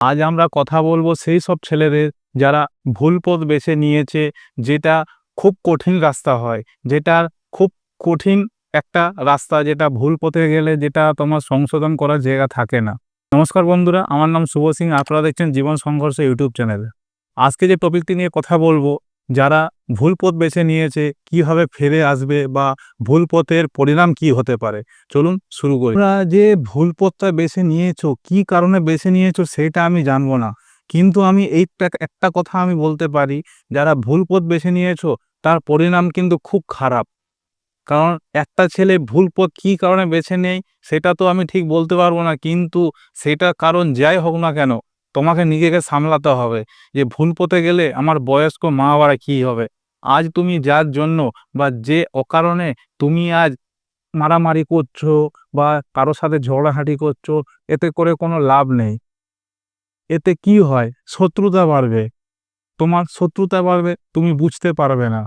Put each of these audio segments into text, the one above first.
আজ আমরা কথা বলব সেই সব ছেলেদের যারা ভুল পথ বেছে নিয়েছে, যেটা খুব কঠিন রাস্তা হয় যেটার খুব কঠিন একটা রাস্তা, যেটা ভুল পথে গেলে যেটা তোমার সংশোধন করার জায়গা থাকে না। নমস্কার বন্ধুরা, আমার নাম শুভ সিং, আপনারা দেখছেন জীবন সংঘর্ষ ইউটিউব চ্যানেল। আজকে যে টপিকটি নিয়ে কথা বলব যারা ভুল পথ বেছে নিয়েছে, কীভাবে ফিরে আসবে বা ভুল পথের পরিণাম কি হতে পারে? চলুন শুরু করি। তোমরা যে ভুল পথটা বেছে নিয়েছো, কি কারণে বেছে নিয়েছো সেটা আমি জানব না। কিন্তু আমি এইটা একটা কথা আমি বলতে পারি, যারা ভুল পথ বেছে নিয়েছো, তার পরিণাম কিন্তু খুব খারাপ। কারণ একটা ছেলে ভুল পথ কী কারণে বেছে নেয়, সেটা তো আমি ঠিক বলতে পারব না, কিন্তু সেটা কারণ যাই হোক না কেন তোমাকে নিজেকে সামলাতে হবে যে ভুল পথে গেলে আমার বয়স্ক মা বাবারা কী হবে? আজ তুমি যার জন্য বা যে অকারণে তুমি আজ মারামারি করছ বা কারোর সাথে ঝগড়াঝাটি করছ, এতে করে কোনো লাভ নেই। এতে কি হয়? শত্রুতা বাড়বে। তোমার শত্রুতা বাড়বে, তুমি বুঝতে পারবে না।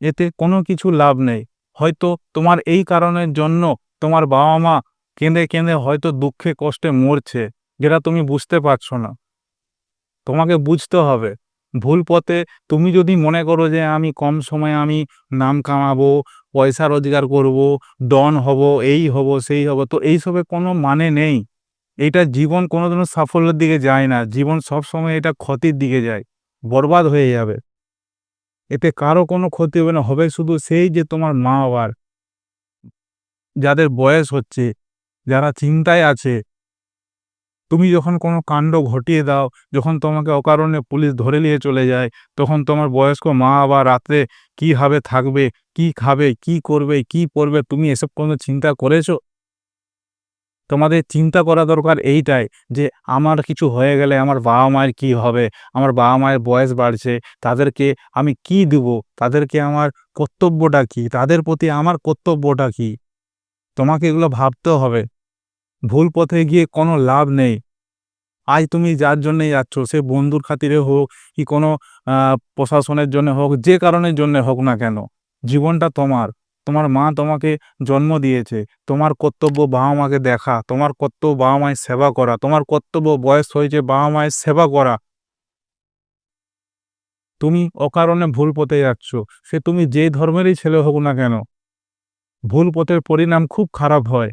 এতে কোনো কিছু লাভ নেই। হয়তো তোমার এই কারণের জন্য তোমার বাবা মা কেঁদে কেঁদে হয়তো দুঃখে কষ্টে মরছে। যেটা তুমি বুঝতে পারছ না। তোমাকে বুঝতে হবে। ভুল পথে তুমি যদি মনে করো যে আমি কম সময়ে আমি নাম কামাবো, পয়সা রোজগার করব, ডন হব, এই হব, সেই হব, তো এইসবে কোনো মানে নেই। এটা জীবন কোনোদিনও সাফল্যের দিকে যায় না। জীবন সব সময় এটা ক্ষতির দিকে যায়। বরবাদ হয়ে যাবে। এতে কারও কোনো ক্ষতি হবে না। হবে শুধু সেই যে তোমার মা বাবার যাদের বয়স হচ্ছে, যারা চিন্তায় আছে তুমি যখন কোনো কাণ্ড ঘটিয়ে দাও, যখন তোমাকে অকারণে পুলিশ ধরে নিয়ে চলে যায়, তখন তোমার বয়স্ক মা বাবা রাত্রে কীভাবে থাকবে, কি খাবে, কি করবে কি করবে তুমি এসব কোনো চিন্তা করেছ? তোমাদের চিন্তা করা দরকার এইটাই যে, আমার কিছু হয়ে গেলে আমার বাবা মায়ের কি হবে? আমার বাবা মায়ের বয়স বাড়ছে, তাদেরকে আমি কি দেব? তাদেরকে আমার কর্তব্যটা কি? তাদের প্রতি আমার কর্তব্যটা কি? তোমাকে এগুলো ভাবতে হবে। ভুল পথে গিয়ে কোনো লাভ নেই। আজ তুমি যার জন্যে যাচ্ছ, সে বন্ধুর খাতিরে হোক কি কোনো প্রশাসনের জন্য হোক, যে কারণের জন্য হোক না কেন। জীবনটা তোমার। তোমার মা তোমাকে জন্ম দিয়েছে। তোমার কর্তব্য বাবা মাকে দেখা। তোমার কর্তব্য বাবা মায়ের সেবা করা। তোমার কর্তব্য বয়স হয়েছে বাবা মায়ের সেবা করা। তুমি অকারণে ভুল পথে যাচ্ছ। সে তুমি যে ধর্মেরই ছেলে হোক না কেন। ভুল পথের পরিণাম খুব খারাপ হয়।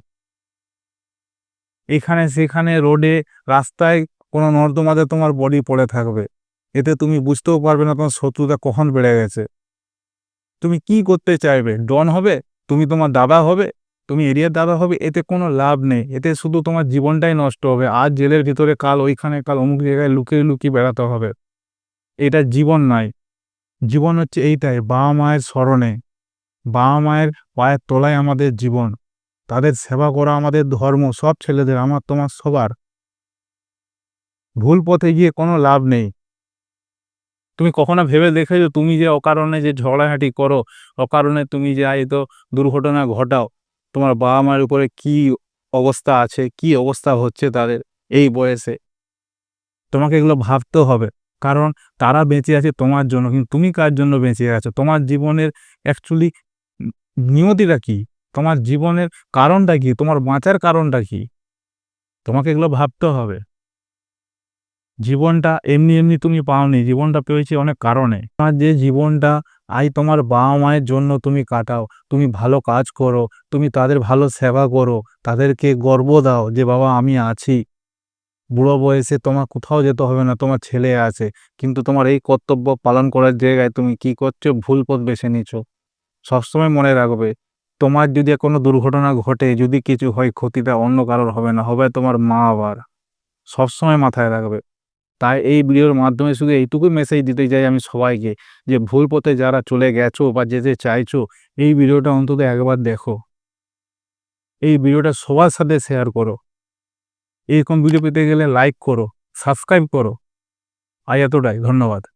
এখানে সেখানে রোডে রাস্তায় কোনো নর্দমাতে তোমার বডি পড়ে থাকবে। এতে তুমি বুঝতেও পারবে না তোমার শত্রুতা কখন বেড়ে গেছে। তুমি কি করতে চাইবে? ডন হবে? তুমি তোমার দাদা হবে? তুমি এরিয়ার দাদা হবে? এতে কোনো লাভ নেই। এতে শুধু তোমার জীবনটাই নষ্ট হবে। আজ জেলের ভিতরে কাল, ওইখানে কাল, অমুক জায়গায় লুকিয়ে লুকিয়ে বেড়াতে হবে। এটা জীবন নয়। জীবন হচ্ছে এইটাই, বাবা মায়ের স্মরণে। বাবা মায়ের পায়ের তলায় আমাদের জীবন। তাদের সেবা করা আমাদের ধর্ম, সব ছেলেদের, আমার তোমার সবার। ভুল পথে গিয়ে কোনো লাভ নেই। তুমি কখনো ভেবে দেখেছ তুমি যে অকারণে যে ঝগড়াঝাটি করো, অকারণে তুমি যে আয় তো দুর্ঘটনা ঘটাও? তোমার বাবা মায়ের উপরে কি অবস্থা আছে, কি অবস্থা হচ্ছে তাদের এই বয়সে? তোমাকে এগুলো ভাবতে হবে, কারণ তারা বেঁচে আছে তোমার জন্য, কিন্তু তুমি কার জন্য বেঁচে আছো? তোমার জীবনের অ্যাকচুয়ালি নিয়তিটা কি? তোমার জীবনের কারণটা কি? তোমার বাঁচার কারণটা কি? তোমাকে এগুলো ভাবতে হবে। জীবনটা এমনি এমনি তুমি পাওনি, জীবনটা পেয়েছি অনেক কারণে। তোমার যে জীবনটা আই তোমার বাবা মায়ের জন্য তুমি কাটাও, তুমি ভালো কাজ করো, তুমি তাদের ভালো সেবা করো, তাদেরকে গর্ব দাও যে, বাবা, আমি আছি। বুড়ো বয়সে তোমার কোথাও যেতে হবে না, তোমার ছেলে আছে। কিন্তু তোমার এই কর্তব্য পালন করার জায়গায় তুমি কি করছ? ভুল পথ বেছে নিছো। সবসময় মনে রাখবে তোমার যদি কোনো দুর্ঘটনা ঘটে, যদি কিছু হয় ক্ষতিটা অন্য কারোর হবে না, হবে তোমার মা আবার। সবসময় মাথায় রাখবে। তাই এই ভিডিওর মাধ্যমে শুধু এইটুকুই মেসেজ দিতে চাই আমি সবাইকে, যে ভুল পথে যারা চলে গেছো বা যেতে চাইছো, এই ভিডিওটা অন্তত একবার দেখো। এই ভিডিওটা সবার সাথে শেয়ার করো। এরকম ভিডিও পেতে গেলে লাইক করো সাবস্ক্রাইব করো। আজ এতটাই, ধন্যবাদ।